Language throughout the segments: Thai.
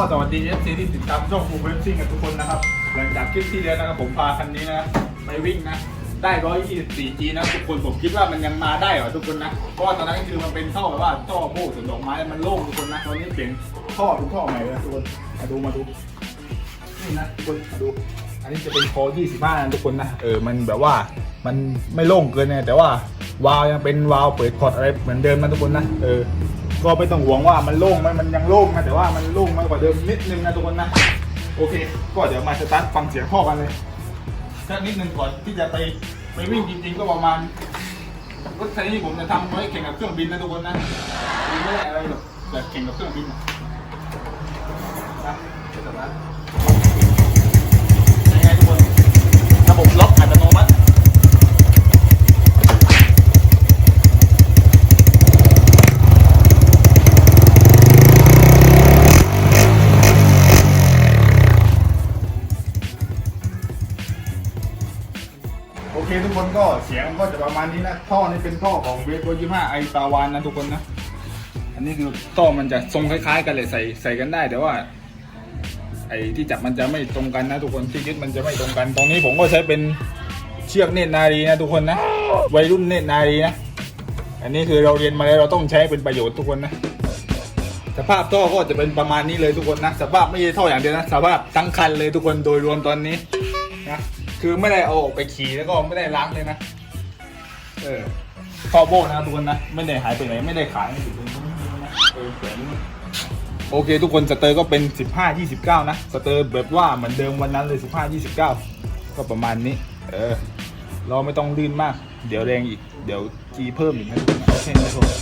ก็สวัสดีเอฟซีที่ติดตามช่องฟูเวฟซิ่งกับทุกคนนะครับ หลังจากคลิปที่แล้วนะครับผมพาคันนี้นะไปวิ่งนะ ได้ 124 G นะทุกคนผมคิดว่ามันยังมาได้เหรอทุกคนนะ เพราะว่าตอนนั้นคือมันเป็นท่อแบบว่าท่อโม่สวนดอกไม้มันโล่งทุกคนนะ ตอนนี้เปลี่ยนท่อทุกท่อใหม่เลยทุกคน มาดูมาดู นี่นะทุกคนมาดู อันนี้จะเป็นคอ25นะทุกคนนะ เออ มันแบบว่ามันไม่โล่งเกินไงแต่ว่าวาล์วยังเป็นวาล์วเปิดพอร์ตอะไรเหมือนเดิมนะทุกคนนะ เออ ก็ไม่ต้องห่วงว่ามันโล่งไหมมันยังโล่งนะแต่ว่ามันโล่งมากกว่าเดิมนิดนึงนะทุกคนนะโอเค ก็เดี๋ยวมาสตาร์ทฟังเสียงพ่อกันเลยสักนิดนึงก่อนที่จะไปไปวิ่งจริง ๆ ก็ประมาณรถคันนี้ผมจะทำไว้แข่งกับเครื่องบินนะทุกคนนะไม่ได้อะไรหรอกแต่แข่งกับเครื่องบินนะจะสตาร์ท โอเคทุกคนก็เสียงก็จะประมาณนี้นะท่อนี้เป็นท่อของเวฟยี่ห้าไอตาวานนะทุกคนนะ อันนี้คือท่อมันจะทรงคล้ายๆ กันเลยใส่ใส่กันได้แต่ว่า ไอที่จับมันจะไม่ตรงกันนะทุกคนที่ยึดมันจะไม่ตรงกัน ตรงนี้ผมก็ใช้เป็นเชือกเนตรนารีนะทุกคนนะวัยรุ่นเนตรนารีนะอันนี้คือเราเรียนมาแล้วเราต้องใช้เป็นประโยชน์ทุกคนนะสภาพท่อก็จะเป็นประมาณนี้เลยทุกคนนะสภาพไม่ใช่ท่ออย่างเดียวนะสภาพทั้งคันเลยทุกคนโดยรวมตอนนี้ นะคือไม่ได้เอาออกไปขี่แล้วก็ไม่ได้ล้างเลยนะ เออท่อโบนะทุกคนนะ ไม่ได้หายไปไหนไม่ได้ขายไม่อยู่ตรงนี้นะเออแขวนโอเค ทุกคนสเตอร์ก็เป็น 15 29 นะ สเตอร์แบบว่าเหมือนเดิมวันนั้นเลย 15 29 ก็ประมาณนี้ เออ เราไม่ต้องลื่นมาก เดี๋ยวแรงอีก เดี๋ยวจีเพิ่มอีกนะโอเคนะทุกคน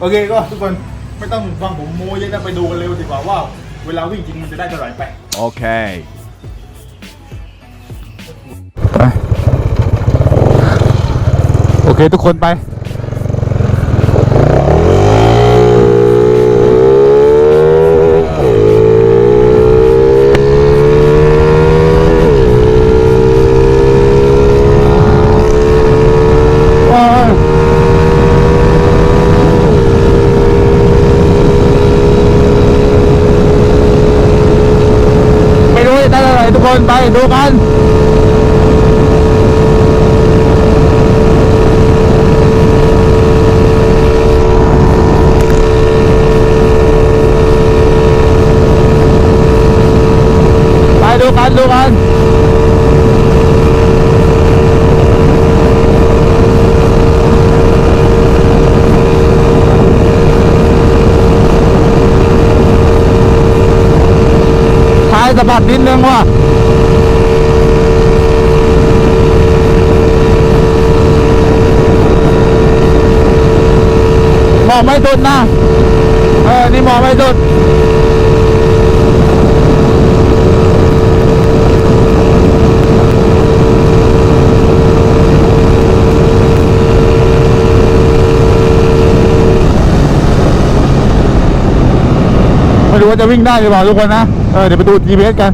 โอเคก็ทุกคนไม่ต้องฟังผมโม้เยอะนะไปดูกันเร็วดีกว่าว่า เวลาวิ่งจริงมันจะได้เท่าไหร่ไป Okay. โอเคทุกคนไป ไม่รู้จะได้อะไรทุกคนไปดูกัน ไปดูกันดูกัน ท้ายสะบัดนิดนึงว่ะมองไม่สุดนะ เออ นี่มองไม่สุด ว่าจะวิ่งได้หรือเปล่าทุกคนนะ เออเดี๋ยวไปดู GPS กัน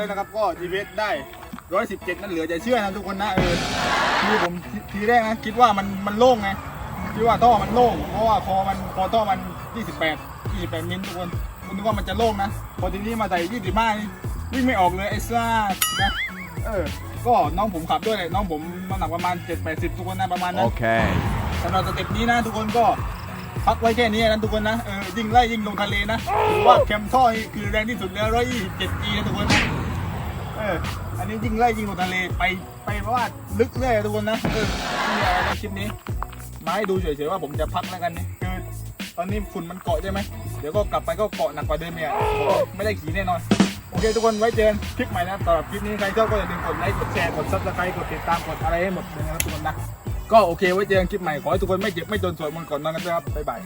กันเสร็จเรียบร้อยแล้วนะครับ ก็ GPS ได้117นั่นเหลือจะเชื่อนะทุกคนนะเออคือผมททีแรกนะคิดว่ามันมันโล่งไงคิดว่าท่อมันโล่งเพราะว่าคอมันคอท่อมัน28 28มิลทุกคนคุณนึกว่ามันจะโล่งนะพอทีนี้มาใส่25นี่วิ่งไม่ออกเลยไอ้ซ่านะเออก็น้องผมขับด้วยเลยน้องผมน้ำหนักประมาณ7-80ทุกคนนะประมาณนั้น Okay. สำหรับสเต็ปนี้นะทุกคนก็พักไว้แค่นี้นะทุกคนนะเออยิ่งไล่ยิ่งลงทะเลนะถือว่าแคมท่อนี่คือแรงที่สุดแล้วร้อยยี่สิบเจ็ดจีนะทุกคนนะเอออันนี้ยิงไล่ยิ่งลงทะเลไปไปเพราะว่าลึกเรื่อยทุกคนนะเออนี่อะไรนะคลิปนี้มาให้ดูเฉยๆว่าผมจะพักแล้วกันนี่คือตอนนี้ฝุ่นมันเกาะใช่ไหมเดี๋ยวก็กลับไปก็เกาะหนักกว่าเดิมเนี่ยไม่ได้ขี่แน่นอนโอเคทุกคนไว้เจอกันคลิปใหม่นะสำหรับคลิปนี้ใครชอบก็อย่าลืมกดไลค์กดแชร์กดซับสไครต์กดติดตามกดอะไรให้หมดเลยนะครับทุกคนนะก็โอเคไว้เจอกันคลิปใหม่ขอให้ทุกคนไม่เจ็บไม่จนสวยมนต์ก่อนนอนกันด้วยครับบ๊ายบาย